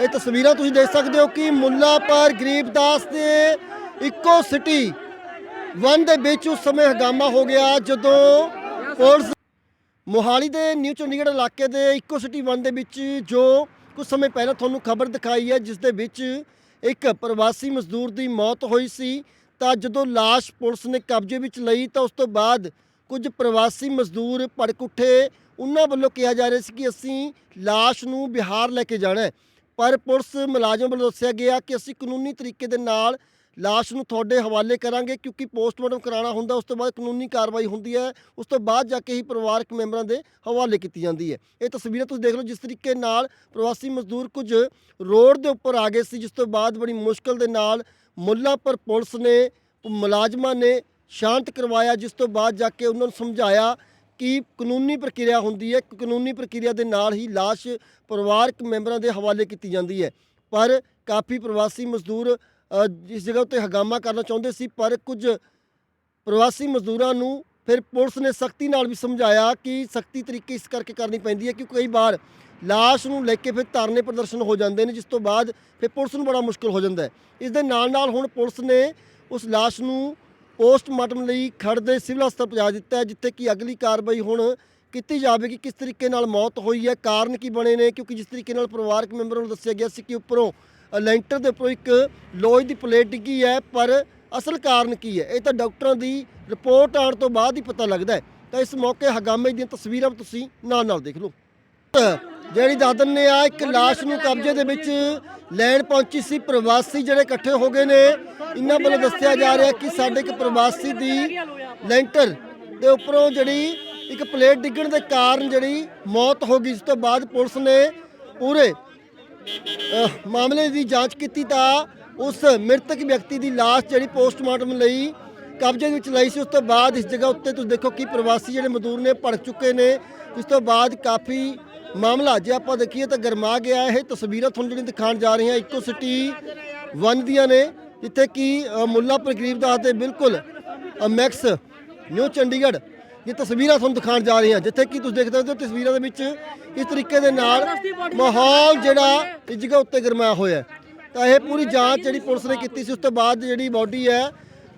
ਇਹ ਤਸਵੀਰਾਂ ਤੁਸੀਂ ਦੇਖ ਸਕਦੇ ਹੋ ਕਿ ਮੁੱਲਾਪਰ ਗਰੀਬਦਾਸ ਦੇ ਇੱਕੋ ਸਿਟੀ ਵਨ ਦੇ ਵਿੱਚ ਉਸ ਸਮੇਂ ਹਗਾਮਾ ਹੋ ਗਿਆ ਜਦੋਂ ਪੁਲਿਸ ਮੋਹਾਲੀ ਦੇ ਨਿਊ ਚੰਡੀਗੜ੍ਹ ਇਲਾਕੇ ਦੇ ਇੱਕੋ ਸਿਟੀ ਵਨ ਦੇ ਵਿੱਚ ਜੋ ਕੁਝ ਸਮੇਂ ਪਹਿਲਾਂ ਤੁਹਾਨੂੰ ਖਬਰ ਦਿਖਾਈ ਹੈ, ਜਿਸ ਦੇ ਵਿੱਚ ਇੱਕ ਪ੍ਰਵਾਸੀ ਮਜ਼ਦੂਰ ਦੀ ਮੌਤ ਹੋਈ ਸੀ। ਤਾਂ ਜਦੋਂ ਲਾਸ਼ ਪੁਲਿਸ ਨੇ ਕਬਜ਼ੇ ਵਿੱਚ ਲਈ ਤਾਂ ਉਸ ਤੋਂ ਬਾਅਦ ਕੁਝ ਪ੍ਰਵਾਸੀ ਮਜ਼ਦੂਰ ਭੜਕ ਉੱਠੇ। ਉਹਨਾਂ ਵੱਲੋਂ ਕਿਹਾ ਜਾ ਰਿਹਾ ਸੀ ਕਿ ਅਸੀਂ ਲਾਸ਼ ਨੂੰ ਬਿਹਾਰ ਲੈ ਕੇ ਜਾਣਾ ਹੈ। ਪਰ ਪੁਲਿਸ ਮੁਲਾਜ਼ਮ ਵੱਲੋਂ ਦੱਸਿਆ ਗਿਆ ਕਿ ਅਸੀਂ ਕਾਨੂੰਨੀ ਤਰੀਕੇ ਦੇ ਨਾਲ ਲਾਸ਼ ਨੂੰ ਤੁਹਾਡੇ ਹਵਾਲੇ ਕਰਾਂਗੇ ਕਿਉਂਕਿ ਪੋਸਟਮਾਰਟਮ ਕਰਾਉਣਾ ਹੁੰਦਾ, ਉਸ ਤੋਂ ਬਾਅਦ ਕਾਨੂੰਨੀ ਕਾਰਵਾਈ ਹੁੰਦੀ ਹੈ, ਉਸ ਤੋਂ ਬਾਅਦ ਜਾ ਕੇ ਹੀ ਪਰਿਵਾਰਕ ਮੈਂਬਰਾਂ ਦੇ ਹਵਾਲੇ ਕੀਤੀ ਜਾਂਦੀ ਹੈ। ਇਹ ਤਸਵੀਰਾਂ ਤੁਸੀਂ ਦੇਖ ਲਓ, ਜਿਸ ਤਰੀਕੇ ਨਾਲ ਪ੍ਰਵਾਸੀ ਮਜ਼ਦੂਰ ਕੁਝ ਰੋਡ ਦੇ ਉੱਪਰ ਆ ਗਏ ਸੀ, ਜਿਸ ਤੋਂ ਬਾਅਦ ਬੜੀ ਮੁਸ਼ਕਲ ਦੇ ਨਾਲ ਮੁੱਲਾਪੁਰ ਪੁਲਿਸ ਨੇ ਮੁਲਾਜ਼ਮਾਂ ਨੇ ਸ਼ਾਂਤ ਕਰਵਾਇਆ, ਜਿਸ ਤੋਂ ਬਾਅਦ ਜਾ ਕੇ ਉਹਨਾਂ ਨੂੰ ਸਮਝਾਇਆ ਕਿ ਕਾਨੂੰਨੀ ਪ੍ਰਕਿਰਿਆ ਹੁੰਦੀ ਹੈ? ਕਾਨੂੰਨੀ ਪ੍ਰਕਿਰਿਆ ਦੇ ਨਾਲ ਹੀ ਲਾਸ਼ ਪਰਿਵਾਰਕ ਮੈਂਬਰਾਂ ਦੇ ਹਵਾਲੇ ਕੀਤੀ ਜਾਂਦੀ ਹੈ। ਪਰ ਕਾਫੀ ਪ੍ਰਵਾਸੀ ਮਜ਼ਦੂਰ ਇਸ ਜਗ੍ਹਾ ਉੱਤੇ ਹਗਾਮਾ ਕਰਨਾ ਚਾਹੁੰਦੇ ਸੀ, ਪਰ ਕੁਝ ਪ੍ਰਵਾਸੀ ਮਜ਼ਦੂਰਾਂ ਨੂੰ ਫਿਰ ਪੁਲਿਸ ਨੇ ਸਖਤੀ ਨਾਲ ਵੀ ਸਮਝਾਇਆ ਕਿ ਸਖਤੀ ਤਰੀਕੇ ਇਸ ਕਰਕੇ ਕਰਨੀ ਪੈਂਦੀ ਹੈ ਕਿ ਕਈ ਵਾਰ ਲਾਸ਼ ਨੂੰ ਲੈ ਕੇ ਫਿਰ ਧਰਨੇ ਪ੍ਰਦਰਸ਼ਨ ਹੋ ਜਾਂਦੇ ਨੇ, ਜਿਸ ਤੋਂ ਬਾਅਦ ਫਿਰ ਪੁਲਿਸ ਨੂੰ ਬੜਾ ਮੁਸ਼ਕਲ ਹੋ ਜਾਂਦਾ ਹੈ। ਇਸ ਦੇ ਨਾਲ ਨਾਲ ਹੁਣ ਪੁਲਿਸ ਨੇ ਉਸ ਲਾਸ਼ ਨੂੰ ਪੋਸਟਮਾਰਟਮ ਲਈ ਖੜ ਦੇ ਸਿਵਲ ਹਸਪਤਾਲ ਪਹੁੰਚਾ ਦਿੱਤਾ ਹੈ, ਜਿੱਥੇ ਕਿ ਅਗਲੀ ਕਾਰਵਾਈ ਹੁਣ ਕੀਤੀ ਜਾਵੇਗੀ। ਕਿਸ ਤਰੀਕੇ ਨਾਲ ਮੌਤ ਹੋਈ ਹੈ, ਕਾਰਨ ਕੀ ਬਣੇ ਨੇ? ਕਿਉਂਕਿ ਜਿਸ ਤਰੀਕੇ ਨਾਲ ਪਰਿਵਾਰਕ ਮੈਂਬਰਾਂ ਨੂੰ ਦੱਸਿਆ ਗਿਆ ਸੀ ਕਿ ਉੱਪਰੋਂ ਲੈਂਟਰ ਦੇ ਉੱਪਰੋਂ ਇੱਕ ਲੋਹੇ ਦੀ ਪਲੇਟ ਡਿੱਗੀ ਹੈ, ਪਰ ਅਸਲ ਕਾਰਨ ਕੀ ਹੈ? ਇਹ ਤਾਂ ਡਾਕਟਰਾਂ ਦੀ ਰਿਪੋਰਟ ਆਉਣ ਤੋਂ ਬਾਅਦ ਹੀ ਪਤਾ ਲੱਗਦਾ ਹੈ। ਤਾਂ ਇਸ ਮੌਕੇ ਹਗਾਮੇ ਦੀਆਂ ਤਸਵੀਰਾਂ ਤੁਸੀਂ ਨਾਲ ਨਾਲ ਦੇਖ ਲਓ। ਜਿਹੜੀ ਦੱਸ ਨੇ ਆ, ਇੱਕ ਲਾਸ਼ ਨੂੰ ਕਬਜ਼ੇ ਦੇ ਵਿੱਚ ਲੈਣ ਪਹੁੰਚੀ ਸੀ ਪ੍ਰਵਾਸੀ ਜਿਹੜੇ ਇਕੱਠੇ ਹੋ ਗਏ ਨੇ। ਇਹਨਾਂ ਵੱਲੋਂ ਦੱਸਿਆ ਜਾ ਰਿਹਾ ਕਿ ਸਾਡੇ ਇੱਕ ਪ੍ਰਵਾਸੀ ਦੀ ਲੈਂਟਰ ਦੇ ਉੱਪਰੋਂ ਜਿਹੜੀ ਇੱਕ ਪਲੇਟ ਡਿੱਗਣ ਦੇ ਕਾਰਨ ਜਿਹੜੀ ਮੌਤ ਹੋ ਗਈ। ਇਸ ਤੋਂ ਬਾਅਦ ਪੁਲਿਸ ਨੇ ਪੂਰੇ ਮਾਮਲੇ ਦੀ ਜਾਂਚ ਕੀਤੀ ਤਾਂ ਉਸ ਮ੍ਰਿਤਕ ਵਿਅਕਤੀ ਦੀ ਲਾਸ਼ ਜਿਹੜੀ ਪੋਸਟਮਾਰਟਮ ਲਈ ਕਬਜ਼ੇ ਦੇ ਵਿੱਚ ਲਈ ਸੀ। ਉਸ ਤੋਂ ਬਾਅਦ ਇਸ ਜਗ੍ਹਾ ਉੱਤੇ ਤੁਸੀਂ ਦੇਖੋ ਕਿ ਪ੍ਰਵਾਸੀ ਜਿਹੜੇ ਮਜ਼ਦੂਰ ਨੇ, ਭੜਕ ਚੁੱਕੇ ਨੇ। ਇਸ ਤੋਂ ਬਾਅਦ ਕਾਫੀ ਮਾਮਲਾ ਜੇ ਆਪਾਂ ਦੇਖੀਏ ਤਾਂ ਗਰਮਾ ਗਿਆ ਇਹ ਤਸਵੀਰਾਂ ਤੁਹਾਨੂੰ ਜਿਹੜੀ ਦਿਖਾਉਣ ਜਾ ਰਹੀਆਂ ਇੱਕੋ ਸਿਟੀ ਵਨ ਦੀਆਂ ਨੇ ਜਿੱਥੇ ਕਿ ਅ, ਮੁੱਲਾਪੁਰ ਗਰੀਬਦਾਸ ਦੇ ਬਿਲਕੁਲ ਮੈਕਸ ਨਿਊ ਚੰਡੀਗੜ੍ਹ ਇਹ ਤਸਵੀਰਾਂ ਤੁਹਾਨੂੰ ਦਿਖਾਉਣ ਜਾ ਰਹੀਆਂ ਜਿੱਥੇ ਕਿ ਤੁਸੀਂ ਦੇਖ ਸਕਦੇ ਹੋ ਤਸਵੀਰਾਂ ਦੇ ਵਿੱਚ ਇਸ ਤਰੀਕੇ ਦੇ ਨਾਲ ਮਾਹੌਲ ਜਿਹੜਾ ਇਸ ਜਗ੍ਹਾ ਉੱਤੇ ਗਰਮਾਇਆ ਹੋਇਆ। ਤਾਂ ਇਹ ਪੂਰੀ ਜਾਂਚ ਜਿਹੜੀ ਪੁਲਿਸ ਨੇ ਕੀਤੀ ਸੀ ਉਸ ਤੋਂ ਬਾਅਦ ਜਿਹੜੀ ਬਾਡੀ ਹੈ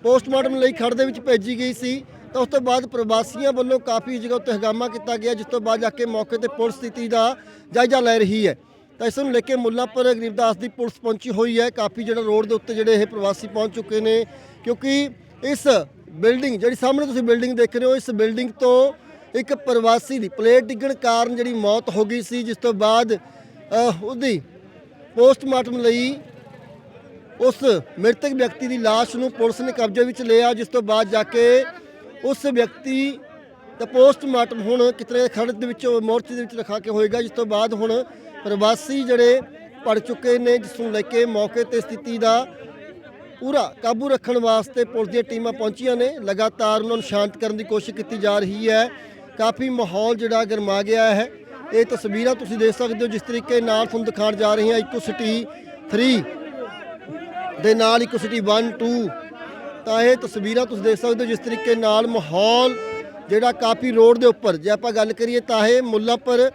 ਪੋਸਟਮਾਰਟਮ ਲਈ ਖੜ ਦੇ ਵਿੱਚ ਭੇਜੀ ਗਈ ਸੀ। ਤਾਂ ਉਸ ਤੋਂ ਬਾਅਦ ਪ੍ਰਵਾਸੀਆਂ ਵੱਲੋਂ ਕਾਫੀ ਜਗ੍ਹਾ ਉੱਤੇ ਹੰਗਾਮਾ ਕੀਤਾ ਗਿਆ, ਜਿਸ ਤੋਂ ਬਾਅਦ ਜਾ ਕੇ ਮੌਕੇ ਤੇ ਪੁਲਿਸ ਸਥਿਤੀ ਦਾ ਜਾਇਜ਼ਾ ਲੈ ਰਹੀ ਹੈ। ਤਾਂ ਇਸ ਨੂੰ ਲੈ ਕੇ ਮੁੱਲਾਪੁਰ ਗਰੀਬਦਾਸ ਦੀ ਪੁਲਿਸ ਪਹੁੰਚੀ ਹੋਈ ਹੈ। ਕਾਫੀ ਜਿਹੜਾ ਰੋਡ ਦੇ ਉੱਤੇ ਜਿਹੜੇ ਇਹ ਪ੍ਰਵਾਸੀ ਪਹੁੰਚ ਚੁੱਕੇ ਨੇ, ਕਿਉਂਕਿ ਇਸ ਬਿਲਡਿੰਗ ਜਿਹੜੀ ਸਾਹਮਣੇ ਤੁਸੀਂ ਬਿਲਡਿੰਗ ਦੇਖ ਰਹੇ ਹੋ, ਇਸ ਬਿਲਡਿੰਗ ਤੋਂ ਇੱਕ ਪ੍ਰਵਾਸੀ ਦੀ ਪਲੇਟ ਡਿੱਗਣ ਕਾਰਨ ਜਿਹੜੀ ਮੌਤ ਹੋ ਗਈ ਸੀ, ਜਿਸ ਤੋਂ ਬਾਅਦ ਉਹਦੀ ਪੋਸਟਮਾਰਟਮ ਲਈ ਉਸ ਮ੍ਰਿਤਕ ਵਿਅਕਤੀ ਦੀ ਲਾਸ਼ ਨੂੰ ਪੁਲਿਸ ਨੇ ਕਬਜ਼ੇ ਵਿੱਚ ਲਿਆ, ਜਿਸ ਤੋਂ ਬਾਅਦ ਜਾ ਕੇ ਉਸ ਵਿਅਕਤੀ ਦਾ ਪੋਸਟਮਾਰਟਮ ਹੁਣ ਕਿਤਨੇ ਖੜਤ ਦੇ ਵਿੱਚ, ਮੋਰਚੇ ਦੇ ਵਿੱਚ ਰਖਾ ਕੇ ਹੋਏਗਾ, ਜਿਸ ਤੋਂ ਬਾਅਦ ਹੁਣ ਪ੍ਰਵਾਸੀ ਜਿਹੜੇ ਪੜ ਚੁੱਕੇ ਨੇ, ਜਿਸ ਨੂੰ ਲੈ ਕੇ ਮੌਕੇ ਤੇ ਸਥਿਤੀ ਦਾ ਪੂਰਾ ਕਾਬੂ ਰੱਖਣ ਵਾਸਤੇ ਪੁਲਿਸ ਦੀਆਂ ਟੀਮਾਂ ਪਹੁੰਚੀਆਂ ਨੇ। ਲਗਾਤਾਰ ਉਹਨਾਂ ਨੂੰ ਸ਼ਾਂਤ ਕਰਨ ਦੀ ਕੋਸ਼ਿਸ਼ ਕੀਤੀ ਜਾ ਰਹੀ ਹੈ। ਕਾਫੀ ਮਾਹੌਲ ਜਿਹੜਾ ਗਰਮਾ ਗਿਆ ਹੈ। ਇਹ ਤਸਵੀਰਾਂ ਤੁਸੀਂ ਦੇਖ ਸਕਦੇ ਹੋ, ਜਿਸ ਤਰੀਕੇ ਨਾਲ ਤੁਹਾਨੂੰ ਦਿਖਾਉਣ ਜਾ ਰਹੇ ਹਾਂ। ਇਕੋ ਸਿਟੀ 3 ਦੇ ਨਾਲ ਇੱਕ ਸਿਟੀ 1 2 ਤਾਂ ਇਹ ਤਸਵੀਰਾਂ ਤੁਸੀਂ ਦੇਖ ਸਕਦੇ ਹੋ ਜਿਸ ਤਰੀਕੇ ਨਾਲ ਮਾਹੌਲ ਜਿਹੜਾ ਕਾਫੀ ਰੋਡ ਦੇ ਉੱਪਰ, ਜੇ ਆਪਾਂ ਗੱਲ ਕਰੀਏ ਤਾਂ ਇਹ ਮੁੱਲਾਪੁਰ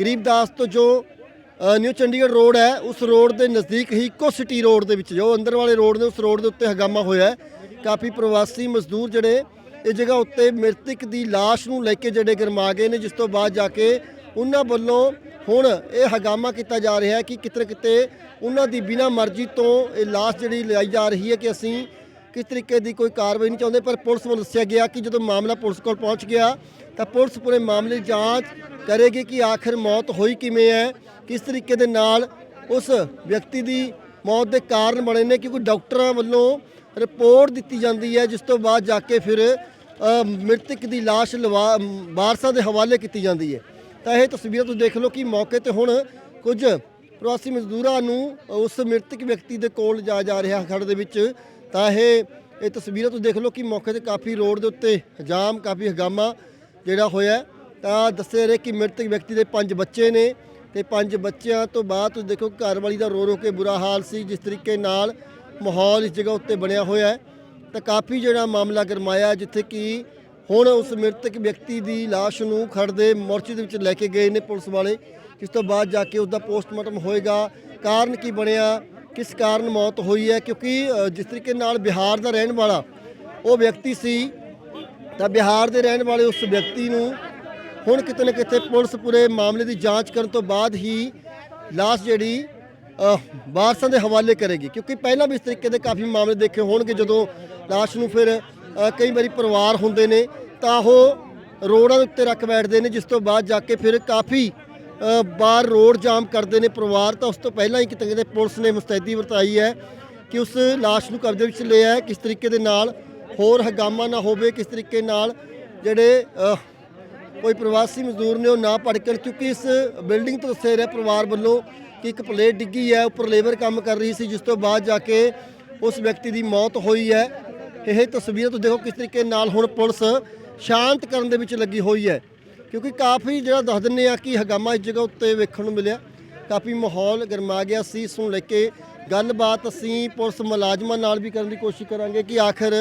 ਗਰੀਬਦਾਸ ਤੋਂ ਜੋ ਨਿਊ ਚੰਡੀਗੜ੍ਹ ਰੋਡ ਹੈ, ਉਸ ਰੋਡ ਦੇ ਨਜ਼ਦੀਕ ਹੀ ਇੱਕੋ ਸਿਟੀ ਰੋਡ ਦੇ ਵਿੱਚ ਜੋ ਅੰਦਰ ਵਾਲੇ ਰੋਡ ਨੇ, ਉਸ ਰੋਡ ਦੇ ਉੱਤੇ ਹਗਾਮਾ ਹੋਇਆ ਕਾਫੀ ਪ੍ਰਵਾਸੀ ਮਜ਼ਦੂਰ ਜਿਹੜੇ ਇਹ ਜਗ੍ਹਾ ਉੱਤੇ ਮ੍ਰਿਤਕ ਦੀ ਲਾਸ਼ ਨੂੰ ਲੈ ਕੇ ਜਿਹੜੇ ਗਰਮਾ ਗਏ ਨੇ, ਜਿਸ ਤੋਂ ਬਾਅਦ ਜਾ ਕੇ ਉਹਨਾਂ ਵੱਲੋਂ ਹੁਣ ਇਹ ਹਗਾਮਾ ਕੀਤਾ ਜਾ ਰਿਹਾ ਹੈ ਕਿ ਕਿਤੇ ਨਾ ਕਿਤੇ ਉਹਨਾਂ ਦੀ ਬਿਨਾਂ ਮਰਜ਼ੀ ਤੋਂ ਇਹ ਲਾਸ਼ ਜਿਹੜੀ ਲਿਆਈ ਜਾ ਰਹੀ ਹੈ ਕਿ ਅਸੀਂ ਕਿਸ ਤਰੀਕੇ ਦੀ ਕੋਈ ਕਾਰਵਾਈ ਨਹੀਂ ਚਾਹੁੰਦੇ, ਪਰ ਪੁਲਿਸ ਵੱਲੋਂ ਦੱਸਿਆ ਗਿਆ ਕਿ ਜਦੋਂ ਮਾਮਲਾ ਪੁਲਿਸ ਕੋਲ ਪਹੁੰਚ ਗਿਆ, ਤਾਂ ਪੁਲਿਸ ਪੂਰੇ ਮਾਮਲੇ ਦੀ ਜਾਂਚ ਕਰੇਗੀ ਕਿ ਆਖਿਰ ਮੌਤ ਹੋਈ ਕਿਵੇਂ ਹੈ, ਕਿਸ ਤਰੀਕੇ ਦੇ ਨਾਲ ਉਸ ਵਿਅਕਤੀ ਦੀ ਮੌਤ ਦੇ ਕਾਰਨ ਬਣੇ ਨੇ, ਕਿਉਂਕਿ ਡਾਕਟਰਾਂ ਵੱਲੋਂ ਰਿਪੋਰਟ ਦਿੱਤੀ ਜਾਂਦੀ ਹੈ, ਜਿਸ ਤੋਂ ਬਾਅਦ ਜਾ ਕੇ ਫਿਰ ਮ੍ਰਿਤਕ ਦੀ ਲਾਸ਼ ਲਵਾ, ਵਾਰਸਾਂ ਦੇ ਹਵਾਲੇ ਕੀਤੀ ਜਾਂਦੀ ਹੈ। ਤਾਂ ਇਹ ਤਸਵੀਰਾਂ ਤੁਸੀਂ ਦੇਖ ਲਓ ਕਿ ਮੌਕੇ ਤੇ ਹੁਣ ਕੁਝ ਪ੍ਰਵਾਸੀ ਮਜ਼ਦੂਰਾਂ ਨੂੰ ਉਸ ਮ੍ਰਿਤਕ ਵਿਅਕਤੀ ਦੇ ਕੋਲ ਜਾ ਜਾ ਰਿਹਾ ਖੜ ਦੇ ਵਿੱਚ ਤਾਂ ਇਹ ਇਹ ਤਸਵੀਰਾਂ ਤੁਸੀਂ ਦੇਖ ਲਓ ਕਿ ਮੌਕੇ ਤੇ ਕਾਫੀ ਰੋਡ ਦੇ ਉੱਤੇ ਜਾਮ, ਕਾਫੀ ਹਗਾਮਾ ਜਿਹੜਾ ਹੋਇਆ ਤਾਂ ਦੱਸੇ ਰਹੇ ਕਿ ਮ੍ਰਿਤਕ ਵਿਅਕਤੀ ਦੇ ਪੰਜ ਬੱਚੇ ਨੇ ਤੇ ਪੰਜ ਬੱਚਿਆਂ ਤੋਂ ਬਾਅਦ ਤੁਸੀਂ ਦੇਖੋ ਘਰ ਵਾਲੀ ਦਾ ਰੋ ਰੋ ਕੇ ਬੁਰਾ ਹਾਲ ਸੀ, ਜਿਸ ਤਰੀਕੇ ਨਾਲ ਮਾਹੌਲ ਇਸ ਜਗ੍ਹਾ ਉੱਤੇ ਬਣਿਆ ਹੋਇਆ ਹੈ। ਤਾਂ ਕਾਫੀ ਜਿਹੜਾ ਮਾਮਲਾ ਗਰਮਾਇਆ ਜਿੱਥੇ ਕਿ ਹੁਣ ਉਸ ਮ੍ਰਿਤਕ ਵਿਅਕਤੀ ਦੀ ਲਾਸ਼ ਨੂੰ ਖੜਦੇ ਮੋਰਚੇ ਦੇ ਵਿੱਚ ਲੈ ਕੇ ਗਏ ਨੇ ਪੁਲਿਸ ਵਾਲੇ, ਜਿਸ ਤੋਂ ਬਾਅਦ ਜਾ ਕੇ ਉਸ ਦਾ ਪੋਸਟਮਾਰਟਮ ਹੋਏਗਾ। ਕਾਰਨ ਕੀ ਬਣਿਆ? ਕਿਸ ਕਾਰਨ ਮੌਤ ਹੋਈ ਹੈ? ਕਿਉਂਕਿ ਜਿਸ ਤਰੀਕੇ ਨਾਲ ਬਿਹਾਰ ਦਾ ਰਹਿਣ ਵਾਲਾ ਉਹ ਵਿਅਕਤੀ ਸੀ, ਤਾਂ ਬਿਹਾਰ ਦੇ ਰਹਿਣ ਵਾਲੇ ਉਸ ਵਿਅਕਤੀ ਨੂੰ ਹੁਣ ਕਿਤੇ ਨਾ ਕਿਤੇ ਪੁਲਿਸ ਪੂਰੇ ਮਾਮਲੇ ਦੀ ਜਾਂਚ ਕਰਨ ਤੋਂ ਬਾਅਦ ਹੀ ਲਾਸ਼ ਜਿਹੜੀ ਵਾਰਸਾਂ ਦੇ ਹਵਾਲੇ ਕਰੇਗੀ। ਕਿਉਂਕਿ ਪਹਿਲਾਂ ਵੀ ਇਸ ਤਰੀਕੇ ਦੇ ਕਾਫੀ ਮਾਮਲੇ ਦੇਖੇ ਹੋਣਗੇ, ਜਦੋਂ ਲਾਸ਼ ਨੂੰ ਫਿਰ ਕਈ ਵਾਰੀ ਪਰਿਵਾਰ ਹੁੰਦੇ ਨੇ, ਤਾਂ ਉਹ ਰੋਡਾਂ ਦੇ ਉੱਤੇ ਰੱਖ ਬੈਠਦੇ ਨੇ, ਜਿਸ ਤੋਂ ਬਾਅਦ ਜਾ ਕੇ ਫਿਰ ਕਾਫੀ ਬਾਹਰ ਰੋਡ ਜਾਮ ਕਰਦੇ ਨੇ ਪਰਿਵਾਰ, ਤਾਂ ਉਸ ਤੋਂ ਪਹਿਲਾਂ ਹੀ ਕਿਤੇ ਕਿਤੇ ਪੁਲਿਸ ਨੇ ਮੁਸਤੈਦੀ ਵਰਤਾਈ ਹੈ ਕਿ ਉਸ ਲਾਸ਼ ਨੂੰ ਕਬਜ਼ੇ ਵਿੱਚ ਲਿਆ ਹੈ, ਕਿਸ ਤਰੀਕੇ ਦੇ ਨਾਲ ਹੋਰ ਹਗਾਮਾ ਨਾ ਹੋਵੇ, ਕਿਸ ਤਰੀਕੇ ਨਾਲ ਜਿਹੜੇ ਕੋਈ ਪ੍ਰਵਾਸੀ ਮਜ਼ਦੂਰ ਨੇ ਉਹ ਨਾ ਭੜਕਣ ਕਿਉਂਕਿ ਇਸ ਬਿਲਡਿੰਗ ਤੋਂ ਦੱਸਿਆ ਰਿਹਾ ਪਰਿਵਾਰ ਵੱਲੋਂ ਕਿ ਇੱਕ ਪਲੇਟ ਡਿੱਗੀ ਹੈ, ਉੱਪਰ ਲੇਬਰ ਕੰਮ ਕਰ ਰਹੀ ਸੀ, ਜਿਸ ਤੋਂ ਬਾਅਦ ਜਾ ਕੇ ਉਸ ਵਿਅਕਤੀ ਦੀ ਮੌਤ ਹੋਈ ਹੈ। ਇਹ ਤਸਵੀਰਾਂ ਤੁਸੀਂ ਦੇਖੋ ਕਿਸ ਤਰੀਕੇ ਨਾਲ ਹੁਣ ਪੁਲਿਸ ਸ਼ਾਂਤ ਕਰਨ ਦੇ ਵਿੱਚ ਲੱਗੀ ਹੋਈ ਹੈ। ਕਿਉਂਕਿ ਕਾਫੀ ਜਿਹੜਾ ਦੱਸ ਦਿੰਨੇ ਆ ਕਿ ਹਗਾਮਾ ਇਸ ਜਗ੍ਹਾ ਉੱਤੇ ਵੇਖਣ ਨੂੰ ਮਿਲਿਆ। ਕਾਫੀ ਮਾਹੌਲ ਗਰਮਾ ਗਿਆ ਸੀ, ਇਸ ਨੂੰ ਲੈ ਕੇ ਗੱਲਬਾਤ ਅਸੀਂ ਪੁਲਿਸ ਮੁਲਾਜ਼ਮਾਂ ਨਾਲ ਵੀ ਕਰਨ ਦੀ ਕੋਸ਼ਿਸ਼ ਕਰਾਂਗੇ ਕਿ ਆਖਰ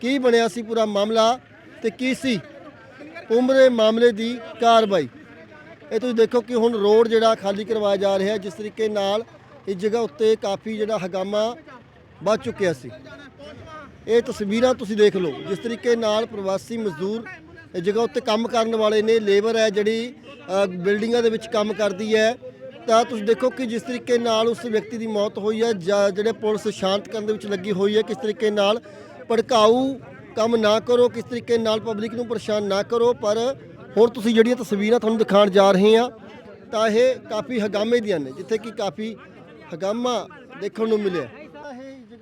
ਕੀ ਬਣਿਆ ਸੀ ਪੂਰਾ ਮਾਮਲਾ ਤੇ ਕੀ ਸੀ ਉਮਰੇ ਮਾਮਲੇ ਦੀ ਕਾਰਵਾਈ। ਇਹ ਤੁਸੀਂ ਦੇਖੋ ਕਿ ਹੁਣ ਰੋਡ ਜਿਹੜਾ ਖਾਲੀ ਕਰਵਾਇਆ ਜਾ ਰਿਹਾ, ਜਿਸ ਤਰੀਕੇ ਨਾਲ ਇਸ ਜਗ੍ਹਾ ਉੱਤੇ ਕਾਫੀ ਜਿਹੜਾ ਹਗਾਮਾ ਵੱਧ ਚੁੱਕਿਆ ਸੀ। ਇਹ ਤਸਵੀਰਾਂ ਤੁਸੀਂ ਦੇਖ ਲਓ, ਜਿਸ ਤਰੀਕੇ ਨਾਲ ਪ੍ਰਵਾਸੀ ਮਜ਼ਦੂਰ ਜਗ੍ਹਾ ਉੱਤੇ ਕੰਮ ਕਰਨ ਵਾਲੇ ਨੇ, ਲੇਬਰ ਹੈ ਜਿਹੜੀ ਬਿਲਡਿੰਗਾਂ ਦੇ ਵਿੱਚ ਕੰਮ ਕਰਦੀ ਹੈ। ਤਾਂ ਤੁਸੀਂ ਦੇਖੋ ਕਿ ਜਿਸ ਤਰੀਕੇ ਨਾਲ ਉਸ ਵਿਅਕਤੀ ਦੀ ਮੌਤ ਹੋਈ ਹੈ, ਜਾਂ ਜਿਹੜੇ ਪੁਲਿਸ ਸ਼ਾਂਤ ਕਰਨ ਦੇ ਵਿੱਚ ਲੱਗੀ ਹੋਈ ਹੈ, ਕਿਸ ਤਰੀਕੇ ਨਾਲ ਭੜਕਾਊ ਕੰਮ ਨਾ ਕਰੋ, ਕਿਸ ਤਰੀਕੇ ਨਾਲ ਪਬਲਿਕ ਨੂੰ ਪਰੇਸ਼ਾਨ ਨਾ ਕਰੋ। ਪਰ ਹੋਰ ਤੁਸੀਂ ਜਿਹੜੀਆਂ ਤਸਵੀਰਾਂ ਤੁਹਾਨੂੰ ਦਿਖਾਉਣ ਜਾ ਰਹੇ ਹਾਂ, ਤਾਂ ਇਹ ਕਾਫੀ ਹਗਾਮੇ ਦੀਆਂ ਨੇ, ਜਿੱਥੇ ਕਿ ਕਾਫੀ ਹਗਾਮਾ ਦੇਖਣ ਨੂੰ ਮਿਲਿਆ।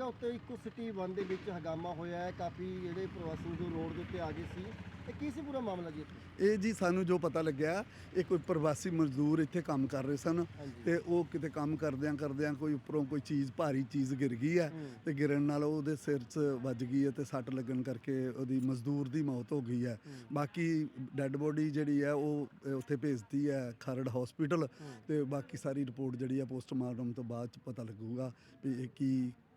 ਜਗ੍ਹਾ ਉੱਤੇ ਇੱਕੋ ਸਿਟੀ ਵਨ ਦੇ ਵਿੱਚ ਹਗਾਮਾ ਹੋਇਆ ਹੈ। ਕਾਫੀ ਜਿਹੜੇ ਪ੍ਰਵਾਸੀ ਜੋ ਰੋਡ ਦੇ ਉੱਤੇ ਆ ਗਏ ਸੀ। ਇਹ ਕੀ ਸੀ ਪੂਰਾ ਮਾਮਲਾ ਜੀ ਇੱਥੇ? ਇਹ ਜੀ ਸਾਨੂੰ ਜੋ ਪਤਾ ਲੱਗਿਆ ਇਹ ਕੋਈ ਪ੍ਰਵਾਸੀ ਮਜ਼ਦੂਰ ਇੱਥੇ ਕੰਮ ਕਰ ਰਹੇ ਸਨ। ਤੇ ਉਹ ਕਿਤੇ ਕੰਮ ਕਰਦਿਆਂ ਕਰਦਿਆਂ ਕੋਈ ਉੱਪਰੋਂ ਕੋਈ ਚੀਜ਼ ਭਾਰੀ ਚੀਜ਼ ਗਿਰ ਗਈ ਹੈ। ਤੇ ਗਿਰਨ ਨਾਲ ਉਹਦੇ ਸਿਰ 'ਚ ਵੱਜ ਗਈ ਹੈ ਤੇ ਸੱਟ ਲੱਗਣ ਕਰਕੇ ਉਹਦੀ ਮਜ਼ਦੂਰ ਦੀ ਮੌਤ ਹੋ ਗਈ ਹੈ। ਬਾਕੀ ਡੈੱਡ ਬੋਡੀ ਜਿਹੜੀ ਹੈ ਉਹ ਉੱਥੇ ਭੇਜਤੀ ਹੈ ਖਰੜ ਹਸਪੀਟਲ ਤੇ ਬਾਕੀ ਸਾਰੀ ਰਿਪੋਰਟ ਜਿਹੜੀ ਹੈ ਪੋਸਟਮਾਰਟਮ ਤੋਂ ਬਾਅਦ ਚ ਪਤਾ ਲੱਗੂਗਾ ਵੀ ਇਹ ਕੀ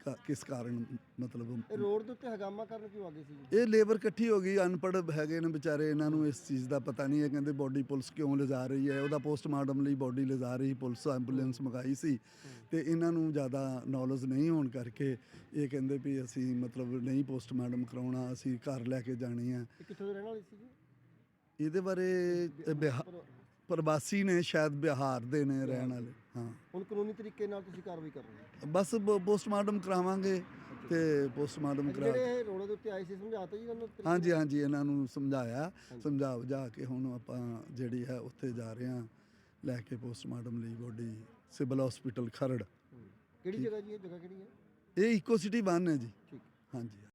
ਕਾ- ਕਿਸ ਕਾਰਨ ਮਤਲਬ ਇਹ ਰੋਡ ਦੇ ਉੱਤੇ ਹਗਾਮਾ ਕਰਨ ਕਿਉਂ ਆ ਗਏ ਸੀ? ਜੀ ਇਹ ਲੇਬਰ ਇਕੱਠੀ ਹੋ ਗਈ ਅਨਪੜ੍ਹ ਹੈਗੇ ਨੇ ਵਿਚਾਰੇ ਇਹਨਾਂ ਨੂੰ ਇਸ ਚੀਜ਼ ਦਾ ਪਤਾ ਨਹੀਂ ਹੈ ਕਹਿੰਦੇ ਬੋਡੀ ਪੁਲਿਸ ਕਿਉਂ ਲਿਜਾ ਰਹੀ ਹੈ ਉਹਦਾ ਪੋਸਟਮਾਰਟਮ ਲਈ ਬੋਡੀ ਲਿਜਾ ਰਹੀ ਪੁਲਿਸ ਐਂਬੂਲੈਂਸ ਮੰਗਾਈ ਸੀ ਤੇ ਇਹਨਾਂ ਨੂੰ ਜ਼ਿਆਦਾ ਨੌਲੇਜ ਨਹੀਂ ਹੋਣ ਕਰਕੇ ਇਹ ਕਹਿੰਦੇ ਵੀ ਅਸੀਂ ਮਤਲਬ ਨਹੀਂ ਪੋਸਟਮਾਰਟਮ ਕਰਾਉਣਾ ਅਸੀਂ ਘਰ ਲੈ ਕੇ ਜਾਣੀ ਹੈ। ਇਹ ਕਿੱਥੋਂ ਦੇ ਰਹਿਣ ਵਾਲੇ ਸੀ ਜੀ ਇਹਦੇ ਬਾਰੇ ਪਰ ਪ੍ਰਵਾਸੀ ਨੇ ਸ਼ਾਇਦ ਬਿਹਾਰ ਦੇ ਨੇ ਰਹਿਣ ਵਾਲੇ ਹਾਂ। ਹੁਣ ਕਾਨੂੰਨੀ ਤਰੀਕੇ ਨਾਲ ਤੁਸੀਂ ਕਾਰਵਾਈ ਕਰ ਰਹੇ ਹੋ? ਬਸ ਪੋਸਟਮਾਰਟਮ ਕਰਾਵਾਂਗੇ ਤੇ ਪੋਸਟਮਾਰਟਮ ਕਰਾ ਜਿਹੜੇ ਰੋਡ ਦੇ ਉੱਤੇ ਆਏ ਸੀ ਸਮਝਾਤਾ ਜੀ ਇਹਨਾਂ ਨੂੰ ਹਾਂਜੀ ਹਾਂਜੀ ਇਹਨਾਂ ਨੂੰ ਸਮਝਾਇਆ। ਸਮਝਾ ਬੁਝਾ ਕੇ ਹੁਣ ਆਪਾਂ ਜਿਹੜੀ ਹੈ ਉੱਥੇ ਜਾ ਰਹੇ ਹਾਂ ਲੈ ਕੇ ਪੋਸਟਮਾਰਟਮ ਲਈ ਬੋਡੀ ਸਿਵਲ ਹਸਪੀਟਲ ਖਰੜ। ਕਿਹੜੀ ਜਗ੍ਹਾ ਜੀ ਇਹ ਜਗ੍ਹਾ ਕਿਹੜੀ ਹੈ? ਇਹ ਇਕੋ ਸਿਟੀ ਬਨ ਹੈ ਜੀ। ਠੀਕ। ਹਾਂਜੀ।